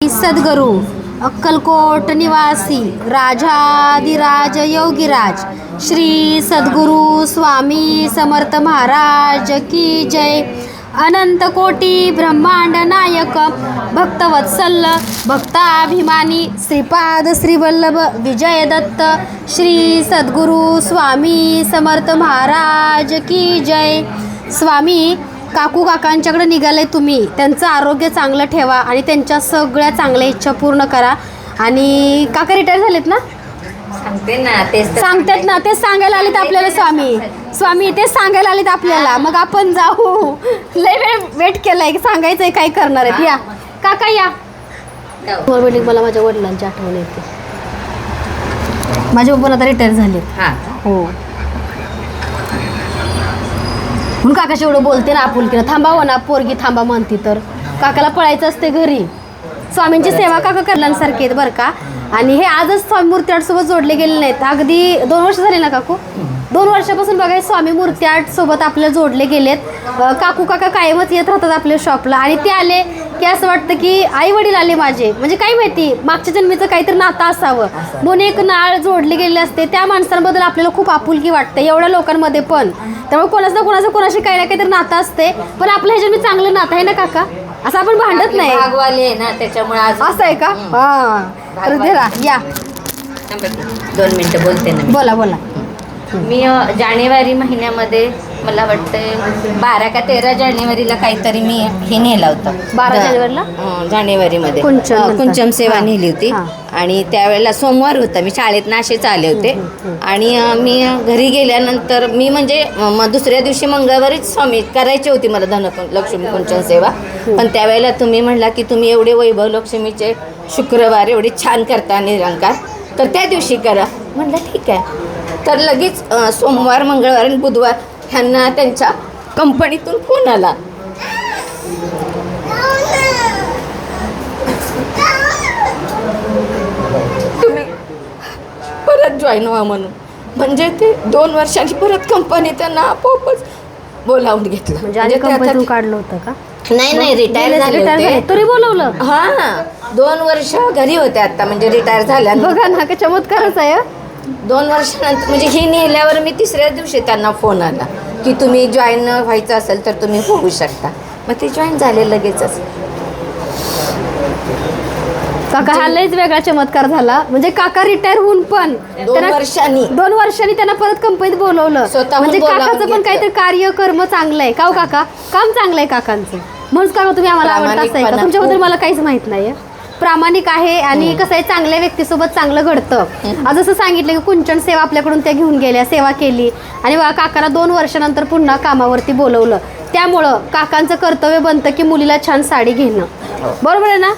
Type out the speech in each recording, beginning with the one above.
सद्गुरू अक्कलकोट निवासी राजाधिराज योगीराज श्री सद्गुरू स्वामी समर्थ महाराज की जय। अनंत कोटी ब्रह्मांड नायक भक्तवत्सल भक्ताभिमानी श्रीपाद श्रीवल्लभ विजय दत्त श्री सद्गुरू स्वामी समर्थ महाराज की जय। स्वामी काकू काकांच्याकडे निघाले तुम्ही. त्यांचं आरोग्य चांगलं ठेवा आणि त्यांच्या सगळ्या चांगल्या इच्छा पूर्ण करा. आणि काका रिटायर झालेत ना? सांगते ना तेच तर सांगतात ना तेच सांगायला आलेत आपल्याला स्वामी. स्वामी तेच सांगायला आलेत आपल्याला. मग आपण जाऊ. लय वेळ वेट केलाय. सांगायचंय काय करणार आहेत? या. काका या. मला माझ्या वडिलांची आठवण येते. माझे पप्पा आता रिटायर झालेत. हा. हो. म्हणून काकाशी एवढं बोलते ना आपुलकीनं. थांबावं ना पोरगी थांबा म्हणती तर. काकाला पळायचं असते घरी. स्वामींची सेवा काका करण्यासारखी आहेत बरं का. आणि हे आजच स्वामी मूर्ती सोबत जोडले गेले नाहीत. अगदी दोन वर्ष झाली ना काकू? दोन वर्षापासून बघा हे स्वामी मूर्ती आर्ट सोबत आपल्या जोडले गेलेत. काकू काका कायमच येत राहतात आपल्या शॉपला आणि ते आले की असं वाटतं की आई वडील आले माझे. म्हणजे काय माहिती मागच्या जन्मीचं काहीतरी नातं असावं. म्हणून एक नाळ जोडले गेले असते. त्या माणसांबद्दल आपल्याला खूप आपुलकी वाटते एवढ्या लोकांमध्ये पण. त्यामुळे कोणाचं ना कोणाचं कोणाशी काही ना काहीतरी नातं असते. पण आपलं ह्याच्यात मी चांगलं नातं आहे ना काका? असं आपण भांडत नाही. भागवाली आहे ना त्याच्यामुळे आज असं आहे का? हा. तर या. दोन मिनिटं बोलते ना मी. बोला बोला. मी जानेवारी महिन्यामध्ये मला वाटतं बारा का तेरा जानेवारीला काहीतरी मी हे नेलं होतं. बारा जानेवारीला? जानेवारीमध्ये. कुंचम सेवा. नेली होती. आणि त्यावेळेला सोमवार होता. मी शाळेत असेच आले होते. आणि मी घरी गेल्यानंतर मी म्हणजे दुसऱ्या दिवशी मंगळवारीच स्वामी करायची होती मला धन लक्ष्मी कुंचन सेवा. पण त्यावेळेला तुम्ही म्हणला की तुम्ही एवढे वैभव लक्ष्मीचे शुक्रवार एवढे छान करता निरंकार. तर त्या दिवशी करा. म्हटलं ठीक आहे. तर लगेच सोमवार मंगळवार आणि बुधवार ह्यांना त्यांच्या कंपनीतून फोन आला. तुम्ही परत जॉईन व्हा म्हणून. म्हणजे ते दोन वर्षांनी परत कंपनी त्यांना आपोआपच बोलावून घेतलं. म्हणजे कंपनीतून काढलं होतं का? नाही नाही रिटायर झाले तरी बोलवलं? हा दोन वर्ष घरी होते आता म्हणजे रिटायर झाल्या बघा ना काय चमत्कारच आहे. दोन वर्षानंतर म्हणजे हे नेल्यावर मी तिसऱ्या दिवशी त्यांना फोन आला की तुम्ही जॉईन व्हायचं असेल तर तुम्ही होऊ शकता. मग ते जॉईन झाले लगेचच. काका हा लयच वेगळा चमत्कार झाला. म्हणजे काका रिटायर होऊन पण दोन त्यांना- वर्षांनी. दोन वर्षांनी त्यांना परत कंपनीत बोलवलं. स्वतःहून म्हणजे बोलावून काकाचं पण घेतलं. काहीतरी कार्य कर्म चांगलं आहे का हो काका? काम चांगलं आहे काकांचं. म्हणून काका तुम्ही आम्हाला आवडत असाय का? प्रामाणिकपणा. तुमच्याबद्दल खूप. मला काहीच माहीत नाही प्रामाणिक आहे आणि कसं आहे चांगल्या व्यक्तीसोबत चांगलं घडतं. आज जसं सांगितलं की कुंचन सेवा आपल्याकडून त्या घेऊन गेल्या सेवा केली. आणि काकाला दोन वर्षानंतर पुन्हा कामावरती बोलवलं. त्यामुळं काकांचं कर्तव्य बनतं की मुलीला छान साडी घेणं. बरोबर आहे ना?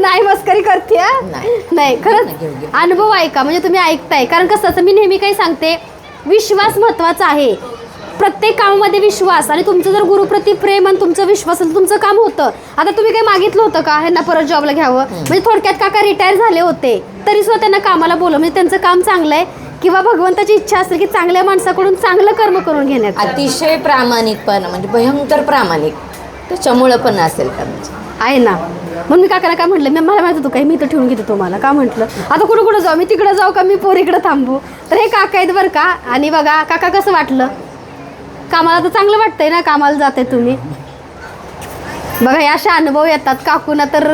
नाही मस्करी करते हा? नाही. खरंच. अनुभव ऐका म्हणजे तुम्ही ऐकताय. कारण कसं असं मी नेहमी काही सांगते विश्वास महत्त्वाचा आहे. प्रत्येक कामामध्ये विश्वास आणि तुमचं जर गुरुप्रती प्रेम आणि तुमचं विश्वास असेल तुमचं काम होतं. आता तुम्ही काही मागितलं होतं का? ह्यांना परत जॉबला घ्यावं? म्हणजे थोडक्यात काका रिटायर झाले होते. तरी सुद्धा त्यांना कामाला बोलव म्हणजे त्यांचं काम चांगलं आहे. किंवा भगवंताची इच्छा असेल की चांगल्या माणसाकडून चांगलं कर्म करून घेण्यात अतिशय प्रामाणिकपणा म्हणजे भयंकर प्रामाणिक. त्याच्यामुळं पण असेल का म्हणजे? आहे ना. म्हणून मी काकाला काय म्हटलं मी मला माहीत होतं काय मी इथं ठेवून घेते तुम्हाला. का म्हटलं आता कुठं कुठं जाऊ? मी तिकडं जाऊ का? मी पोरीकडं थांबू. तर हे काका आहेत बरं का? आणि बघा काका कसं वाटलं? कामाला तर चांगलं वाटतंय ना कामाला जाते तुम्ही. बघा हे असे अनुभव येतात. काकूना तर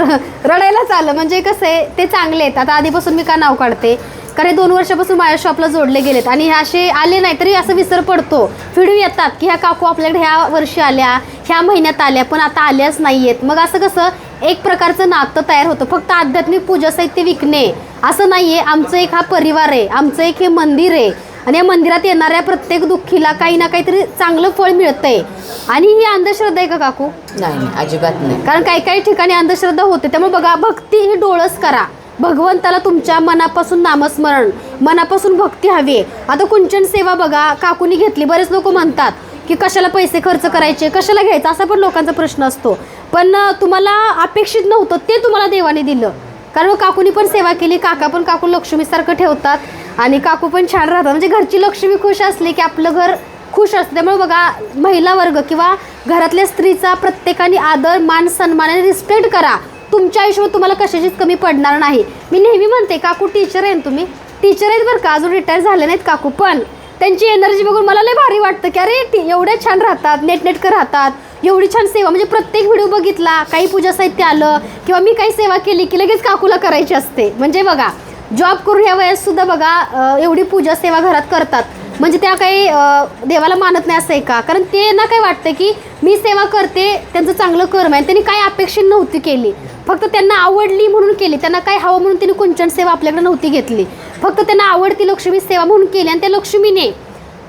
रडायलाच आलं. म्हणजे कसं आहे ते चांगले आहेत. आता आधीपासून मी का नाव काढते? कारण हे दोन वर्षापासून माझ्या शॉपला जोडले गेलेत. आणि हे असे आले नाही तरी असं विसर पडतो. फिडू येतात की ह्या काकू आपल्याकडे ह्या वर्षी आल्या ह्या महिन्यात आल्या पण आता आल्याच नाही आहेत मग असं कसं एक प्रकारचं नातं तयार होतं. फक्त आध्यात्मिक पूजा साहित्य विकणे. असं नाही आहे आमचं एक हा परिवार आहे. आमचं एक हे मंदिर आहे. आणि या मंदिरात येणाऱ्या प्रत्येक दुःखीला काही ना काहीतरी चांगलं फळ मिळतंय. आणि ही अंधश्रद्धा आहे का काकू? नाही नाही अजिबात नाही. कारण काही काही ठिकाणी अंधश्रद्धा होते. त्यामुळे बघा भक्ती ही डोळस करा. भगवंताला तुमच्या मनापासून नामस्मरण मनापासून भक्ती हवी आहे. आता कुंचन सेवा बघा काकूनी घेतली. बरेच लोक म्हणतात की कशाला पैसे खर्च करायचे कशाला घ्यायचं? असा पण लोकांचा प्रश्न असतो. पण तुम्हाला अपेक्षित नव्हतं ते तुम्हाला देवाने दिलं. कारण काकूनी पण सेवा केली काका पण काकू लक्ष्मीसारखं ठेवतात आणि काकू पण छान राहतात. म्हणजे घरची लक्ष्मी खुश असली की आपलं घर खुश असतं. त्यामुळे बघा महिला वर्ग किंवा घरातल्या स्त्रीचा प्रत्येकाने आदर मान सन्मान आणि रिस्पेक्ट करा. तुमच्या आयुष्यात तुम्हाला कशाचीच कमी पडणार नाही. मी नेहमी म्हणते काकू टीचर आहे ना तुम्ही? टीचर आहेत बरं का? अजून रिटायर झाले नाहीत काकू पण त्यांची एनर्जी बघून मला लय भारी वाटतं की अरे एवढ्या छान राहतात नेटनेटकं राहतात. एवढी छान सेवा म्हणजे प्रत्येक व्हिडिओ बघितला काही पूजा साहित्य आलं किंवा मी काही सेवा केली की लगेच काकूला करायची असते. म्हणजे बघा जॉब करून ह्या वयात सुद्धा बघा एवढी पूजा सेवा घरात करतात. म्हणजे त्या काही देवाला मानत नाही असं आहे का? कारण ते ना काय वाटतं की मी सेवा करते त्यांचं चांगलं कर्म आहे त्यांनी काही अपेक्षा नव्हती केली. फक्त त्यांना आवडली म्हणून केली त्यांना काय हवं म्हणून त्यांनी कुंचन सेवा आपल्याकडे नव्हती घेतली. फक्त त्यांना आवडती लक्ष्मी सेवा म्हणून केली आणि त्या लक्ष्मीने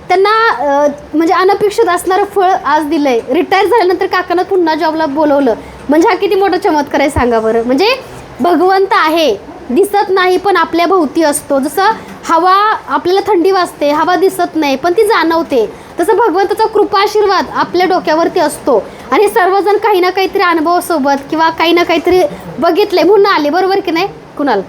त्यांना म्हणजे अनपेक्षित असणारं फळ आज दिलंय. रिटायर झाल्यानंतर काकांना पुन्हा जॉबला बोलवलं. म्हणजे हा किती मोठा चमत्कार आहे सांगा बरं. म्हणजे भगवंत आहे दिसत नाही पण आपल्या भोवती असतो. जसं हवा आपल्याला थंडी वाजते हवा दिसत नाही पण ती जाणवते. तसं भगवंताचा कृपा आशीर्वाद आपल्या डोक्यावरती असतो. आणि सर्वजण काही ना काहीतरी अनुभवासोबत किंवा काही ना काहीतरी बघितले म्हणून आले. बरोबर की नाही? कुणाल?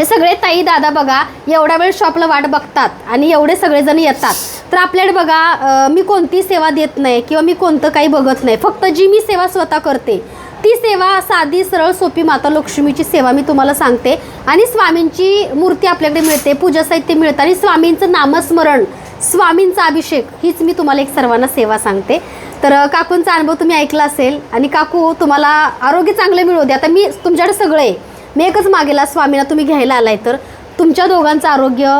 हे सगळे ताई दादा बघा एवढा वेळ शॉपला वाट बघतात आणि एवढे सगळेजण येतात. तर आपल्याकडे बघा मी कोणती सेवा देत नाही किंवा मी कोणतं काही बघत नाही. फक्त जी मी सेवा स्वतः करते ती सेवा साधी सरळ सोपी माता लक्ष्मीची सेवा मी तुम्हाला सांगते. आणि स्वामींची मूर्ती आपल्याकडे मिळते पूजा साहित्य मिळतं आणि स्वामींचं नामस्मरण स्वामींचा अभिषेक हीच मी तुम्हाला एक सर्वांना सेवा सांगते. तर काकूंचा अनुभव तुम्ही ऐकला असेल आणि काकू तुम्हाला आरोग्य चांगलं मिळू दे आता मी तुमच्याकडे सगळे आहे. मी एकच मागेला स्वामीला तुम्ही घ्यायला आलाय तर. तुमच्या दोघांचं आरोग्य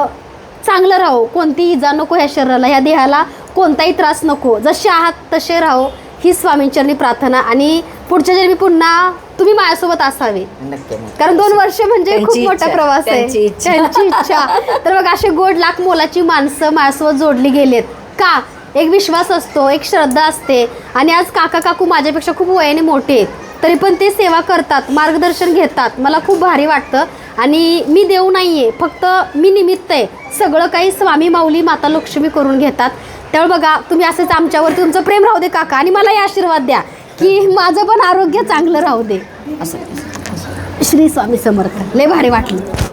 चांगलं राहो. कोणती इजा नको ह्या शरीराला ह्या देहाला कोणताही त्रास नको. जसे आहात तसे राहो. ही स्वामींचरणी प्रार्थना आणि पुढच्या जन्मी पुन्हा तुम्ही माझ्यासोबत असावे. कारण दोन वर्ष म्हणजे खूप मोठा प्रवास आहे. त्यांची इच्छा. त्यांची इच्छा. तर बघ असे गोड लाख मोलाची माणसं माझ्यासोबत जोडली गेलेत. का? एक विश्वास असतो एक श्रद्धा असते. आणि आज काका काकू माझ्यापेक्षा खूप वयाने मोठे आहेत. तरी पण ते सेवा करतात मार्गदर्शन घेतात. मला खूप भारी वाटतं. आणि मी देव नाही आहे फक्त मी निमित्त आहे. सगळं काही स्वामी माऊली माता लक्ष्मी करून घेतात. त्यामुळे बघा तुम्ही असंच आमच्यावरती तुमचं प्रेम राहू दे काका. आणि मलाही आशीर्वाद द्या की माझं पण आरोग्य चांगलं राहू दे. असं. श्री स्वामी समर्थ. लय भारी वाटलं.